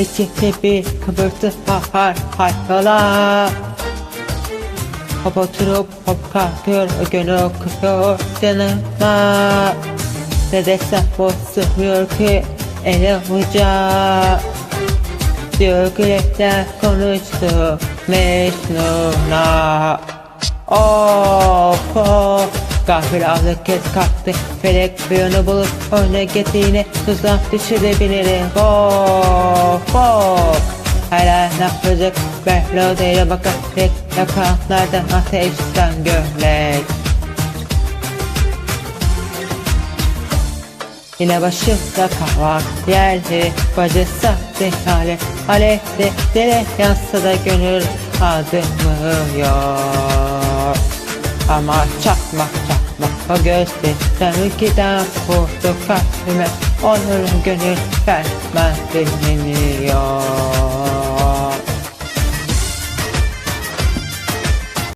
İçinde bir kıvırtı har hay hala Hop kalkıyor gönül okuyor canıma Ne desem bu sığmıyor ki ele avuca Diyor güleşler konuştu Mecnun'a. Of of Gafil aldı kez kalktı Felek bir yönü bulup önüne gittiğini Tuzak düşürebilirim. Of of. Hala ne yapacak? Berlode'ye bakar Tek yakanlardan ateşten gömlek. Yine başımda kavak yerleri Bacısı hale. Alevde dere yansa da gönül adımıyor Ama çakmak çakmak o gözlerden ülkeden vurdu kalbime. Onların gönül vermez dinleniyor